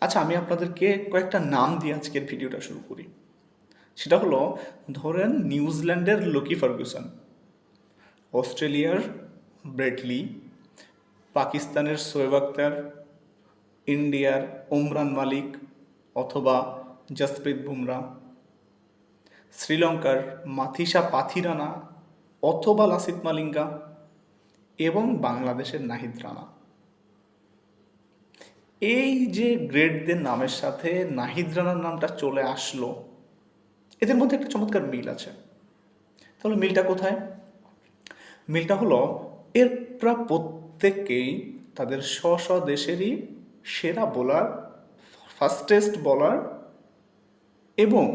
আচ্ছা আমি আপনাদেরকে কয়েকটা নাম দিয়ে আজকের ভিডিওটা শুরু করি। সেটা হলো, ধরেন নিউজিল্যান্ডের লোকি ফার্গুসন, অস্ট্রেলিয়ার ব্রেটলি পাকিস্তানের শোয়েব আক্তার ইন্ডিয়ার ওমরান মালিক অথবা জসপ্রীত বুমরা, শ্রীলঙ্কার মাথিসা পাথিরানা অথবা লাসিত মালিঙ্গা এবং বাংলাদেশের নাহিদ রানা। এই যে গ্রেডদের নামের সাথে নাহিদ রানার নামটা চলে আসলো, এদের মধ্যে একটা চমৎকার মিল আছে। তাহলে মিলটা কোথায়? মিলটা হলো, এর প্রায় প্রত্যেককেই তাদের স্ব স্ব দেশেরই সেরা বোলার, ফাস্টেস্ট বলার এবং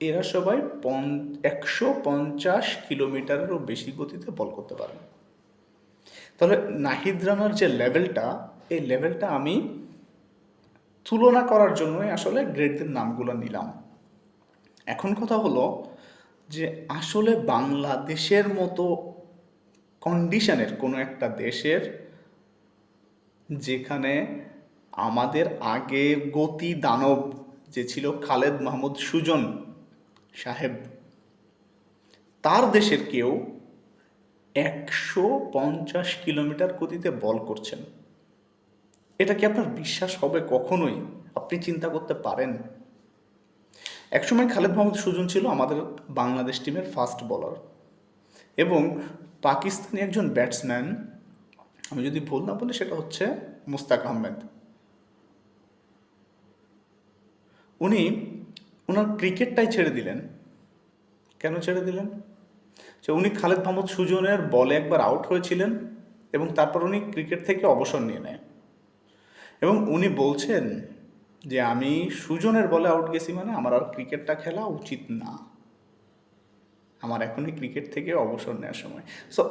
এরা সবাই পন, একশো পঞ্চাশ কিলোমিটারেরও বেশি গতিতে বল করতে পারে। তাহলে নাহিদ রানার যে লেভেলটা এই লেভেলটা আমি তুলনা করার জন্যই আসলে গ্রেডদের নামগুলো নিলাম। এখন কথা হলো যে আসলে বাংলাদেশের মতো কন্ডিশনের কোনো একটা দেশের যেখানে আমাদের আগে গতি দানব যে ছিল খালেদ মাহমুদ সুজন সাহেব, তার দেশের কেউ একশো পঞ্চাশ কিলোমিটার গতিতে বল করছেন। এটা কি আপনার বিশ্বাস হবে কখনোই? আপনি চিন্তা করতে পারেন। একসময় খালেদ মাহমুদ সুজন ছিল আমাদের বাংলাদেশ টিমের ফাস্ট বলার এবং পাকিস্তানি একজন ব্যাটসম্যান। আমি যদি ভুল না বলি সেটা হচ্ছে মুস্তাক আহমেদ। উনি ওনার ক্রিকেটটাই ছেড়ে দিলেন। কেন ছেড়ে দিলেন? যে উনি খালেদ মাহমুদ সুজনের বলে একবার আউট হয়েছিলেন এবং তারপর উনি ক্রিকেট থেকে অবসর নিয়ে নেয়। এবং উনি বলছেন যে আমি সুজনের বলে আউট গেছি মানে আমার আর ক্রিকেটটা খেলা উচিত না। আমার এখনই ক্রিকেট থেকে অবসর নেওয়ার সময়। সো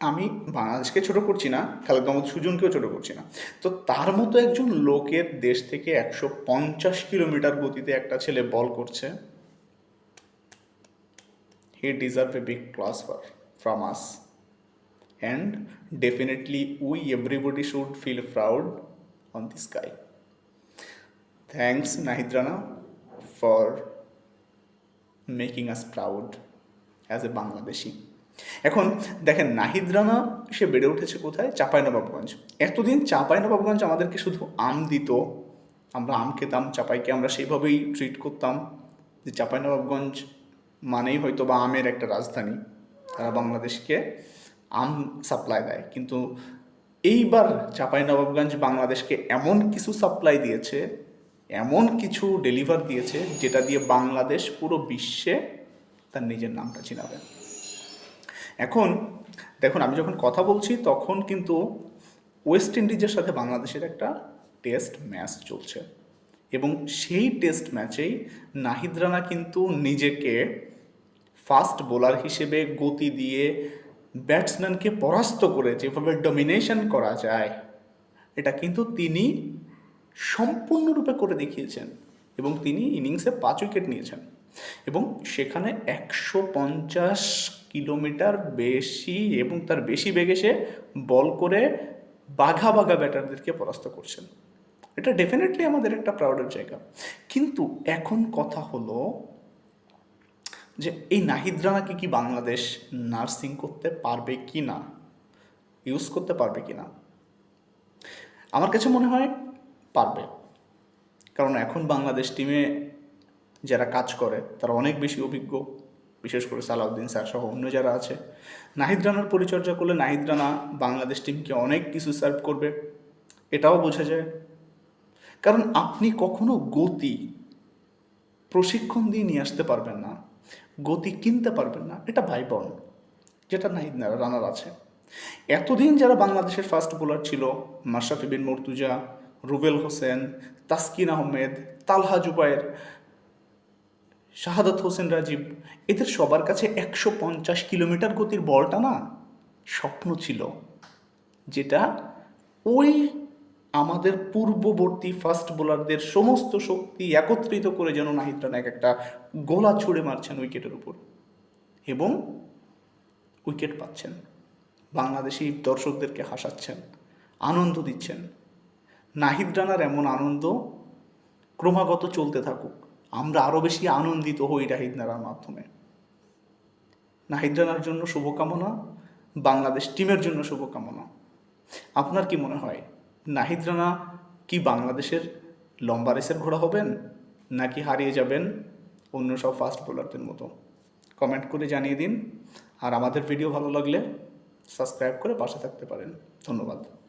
আমি বাংলাদেশকে ছোট করছি না, খালেদ মাহমুদ সুজনকেও ছোট করছি না। তো তার মতো একজন লোকের দেশ থেকে একশো পঞ্চাশ কিলোমিটার গতিতে একটা ছেলে বল করছে he deserve a big class for from us and definitely we everybody should feel proud this guy thanks Nahid Rana for making us proud as a Bangladeshi এখন দেখেন নাহিদ রানা সে বেড়ে উঠেছে কোথায়? চাঁপাইনবাবগঞ্জ এতদিন চাঁপাইনবাবগঞ্জ আমাদেরকে শুধু আম দিত। আমরা আম খেতাম, চাপাইকে আমরা সেইভাবেই ট্রিট করতাম। যে চাঁপাইনবাবগঞ্জ মানেই হয়তো বা আমের একটা রাজধানী। তারা বাংলাদেশকে আম সাপ্লাই দেয়। কিন্তু এইবার চাঁপাইনবাবগঞ্জ বাংলাদেশকে এমন কিছু সাপ্লাই দিয়েছে, এমন কিছু ডেলিভার দিয়েছে, যেটা দিয়ে বাংলাদেশ পুরো বিশ্বে তার নিজের নামটা চিনাবে। এখন দেখুন, আমি যখন কথা বলছি, তখন কিন্তু ওয়েস্ট ইন্ডিজের সাথে বাংলাদেশের একটা টেস্ট ম্যাচ চলছে। এবং সেই টেস্ট ম্যাচেই নাহিদ রানা কিন্তু নিজেকে ফাস্ট বোলার হিসেবে গতি দিয়ে ব্যাটসম্যানকে পরাস্ত করে যেভাবে ডমিনেশন করা যায়, এটা কিন্তু তিনি সম্পূর্ণরূপে করে দেখিয়েছেন এবং তিনি ইনিংসে পাঁচ উইকেট নিয়েছেন। এবং সেখানে একশো পঞ্চাশ কিলোমিটার বেশি এবং তার বেশি বেগে সে বল করে বাঘা বাঘা ব্যাটারদেরকে পরাস্ত করছেন। এটা ডেফিনেটলি আমাদের একটা প্রাউডের জায়গা। কিন্তু এখন কথা হলো যে এই নাহিদ রানাকে কি বাংলাদেশ নার্সিং করতে পারবে কি না? ইউজ করতে পারবে কি না? আমার কাছে মনে হয় পারবে। কারণ এখন বাংলাদেশ টিমে যারা কাজ করে, তারা অনেক বেশি অভিজ্ঞ, বিশেষ করে সালাউদ্দিন স্যার সহ অন্য যারা আছে। নাহিদ রানার পরিচর্যা করলে নাহিদ রানা বাংলাদেশ টিমকে অনেক কিছু সার্ভ করবে, এটাও বোঝা যায়। কারণ আপনি কখনো গতি, প্রশিক্ষণ দিয়ে নিয়ে আসতে পারবেন না। গতি কিনতে পারবেন না। এটা ভাইবন, যেটা নাহিদ রানার আছে। এতদিন যারা বাংলাদেশের ফার্স্ট বোলার ছিল, মাশরাফি বিন মর্তুজা, রুবেল হোসেন, তাসকিন আহমেদ, তালহা জুবায়ের, শাহাদত হোসেন রাজীব, এদের সবার কাছে একশো পঞ্চাশ কিলোমিটার গতির বলটা না, স্বপ্ন ছিল, যেটা ওই আমাদের পূর্ববর্তী ফাস্ট বোলারদের সমস্ত শক্তি একত্রিত করে যেন নাহিদ রানা এক একটা গোলা ছুঁড়ে মারছেন উইকেটের উপর। এবং উইকেট পাচ্ছেন। বাংলাদেশি দর্শকদেরকে হাসাচ্ছেন, আনন্দ দিচ্ছেন। নাহিদ রানার এমন আনন্দ ক্রমাগত চলতে থাকুক। আমরা আরও বেশি আনন্দিত হই নাহিদ রানার মাধ্যমে। নাহিদ রানার জন্য শুভকামনা, বাংলাদেশ টিমের জন্য শুভকামনা। আপনার কি মনে হয়? নাহিদ রানা, কি বাংলাদেশের লম্বা রেসের ঘোড়া হবেন, নাকি হারিয়ে যাবেন অন্য সব ফাস্ট বোলারদের মতো? কমেন্ট করে জানিয়ে দিন। আর আমাদের ভিডিও ভালো লাগলে সাবস্ক্রাইব করে পাশে থাকতে পারেন। ধন্যবাদ।